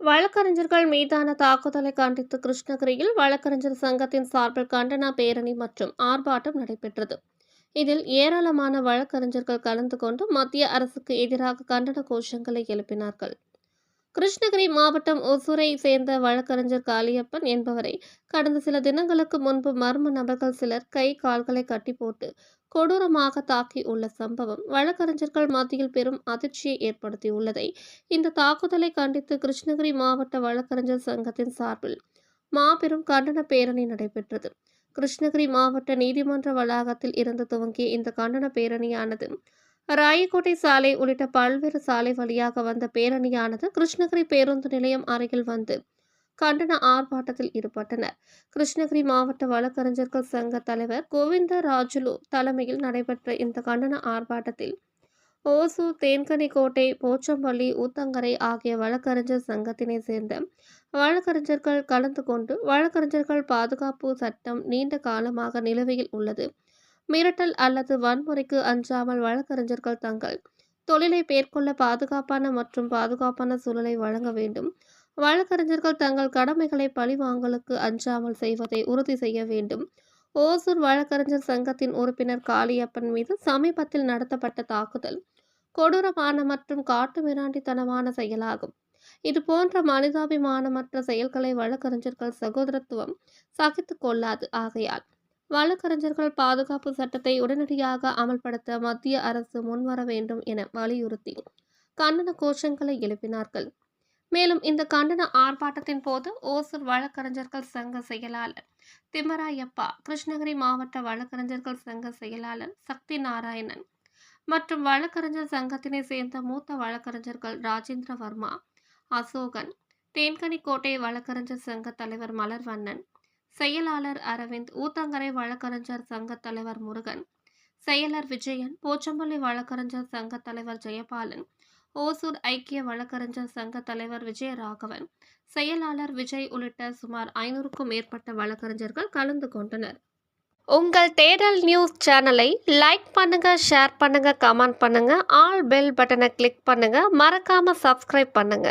வழக்கறிஞர்கள் மீதான தாக்குதலை கண்டித்து கிருஷ்ணகிரியில் வழக்கறிஞர் சங்கத்தின் சார்பில் கண்டன பேரணி மற்றும் ஆர்ப்பாட்டம் நடைபெற்றது. இதில் ஏராளமான வழக்கறிஞர்கள் கலந்து கொண்டு மத்திய அரசுக்கு எதிராக கண்டன கோஷங்களை எழுப்பினார்கள். கிருஷ்ணகிரி மாவட்டம் ஒசூரை சேர்ந்த வழக்கறிஞர் காளியப்பன் என்பவரை கடந்த சில தினங்களுக்கு முன்பு மர்ம நபர்கள் சிலர் கை கால்களை கட்டி போட்டு கொடூரமாக தாக்கி உள்ள சம்பவம் வழக்கறிஞர்கள் மத்தியில் பெரும் அதிர்ச்சியை ஏற்படுத்தியுள்ளதை இந்த தாக்குதலை கண்டித்து கிருஷ்ணகிரி மாவட்ட வழக்கறிஞர் சங்கத்தின் சார்பில் மாபெரும் கண்டன பேரணி நடைபெற்றது. கிருஷ்ணகிரி மாவட்ட நீதிமன்ற வளாகத்தில் இருந்து துவங்கிய இந்த கண்டன பேரணியானது ராயக்கோட்டை சாலை உள்ளிட்ட பல்வேறு சாலை வழியாக வந்த பேரணியானது கிருஷ்ணகிரி பேருந்து நிலையம் அருகில் வந்து கண்டன ஆர்ப்பாட்டத்தில் ஈடுபட்டனர். கிருஷ்ணகிரி மாவட்ட வழக்கறிஞர்கள் சங்க தலைவர் கோவிந்த ராஜுலு தலைமையில் நடைபெற்ற இந்த கண்டன ஆர்ப்பாட்டத்தில் ஓசூர் தேன்கனிக்கோட்டை போச்சம்பள்ளி ஊத்தங்கரை ஆகிய வழக்கறிஞர் சங்கத்தினை சேர்ந்த வழக்கறிஞர்கள் கலந்து கொண்டு வழக்கறிஞர்கள் பாதுகாப்பு சட்டம் நீண்ட காலமாக நிலுவையில் உள்ளது. மிரட்டல் அல்லது வன்முறைக்கு அஞ்சாமல் வழக்கறிஞர்கள் தங்கள் தொழிலை மேற்கொள்ள பாதுகாப்பான மற்றும் பாதுகாப்பான சூழலை வழங்க வேண்டும். வழக்கறிஞர்கள் தங்கள் கடமைகளை பழிவாங்கலுக்கு அஞ்சாமல் செய்வதை உறுதி செய்ய வேண்டும். ஓசூர் வழக்கறிஞர் சங்கத்தின் உறுப்பினர் காளியப்பன் மீது சமீபத்தில் நடத்தப்பட்ட தாக்குதல் கொடூரமான மற்றும் காட்டுமிராண்டித்தனமான செயலாகும். இது போன்ற மனிதாபிமானமற்ற செயல்களை வழக்கறிஞர்கள் சகோதரத்துவம் சகித்து கொள்ளாது. ஆகையால் வழக்கறிஞர்கள் பாதுகாப்பு சட்டத்தை உடனடியாக அமல்படுத்த மத்திய அரசு முன்வர வேண்டும் என வலியுறுத்தி கண்டன கோஷங்களை எழுப்பினார்கள். மேலும் இந்த கண்டன ஆர்ப்பாட்டத்தின் போது ஓசூர் வழக்கறிஞர்கள் சங்க செயலாளர் திம்மராயப்பா கிருஷ்ணகிரி மாவட்ட வழக்கறிஞர்கள் சங்க செயலாளர் சக்தி நாராயணன் மற்றும் வழக்கறிஞர் சங்கத்தினை சேர்ந்த மூத்த வழக்கறிஞர்கள் ராஜேந்திர வர்மா அசோகன் தேன்கனிக்கோட்டை வழக்கறிஞர் சங்க தலைவர் மலர்வண்ணன் செயலாளர் அரவிந்த் ஊத்தங்கரை வழக்கறிஞர் சங்க தலைவர் முருகன் செயலர் விஜயன் போச்சம்பள்ளி வழக்கறிஞர் சங்க தலைவர் ஜெயபாலன் ஓசூர் ஐக்கிய வழக்கறிஞர் சங்க தலைவர் விஜயராகவன் செயலாளர் விஜய் உள்ளிட்ட சுமார் ஐநூறுக்கும் மேற்பட்ட வழக்கறிஞர்கள் கலந்து கொண்டனர். உங்கள் தேடல் நியூஸ் சேனலை லைக் பண்ணுங்க ஷேர் பண்ணுங்க கமெண்ட் பண்ணுங்க ஆல் பெல் பட்டனை கிளிக் பண்ணுங்க மறக்காம சப்ஸ்கிரைப் பண்ணுங்க.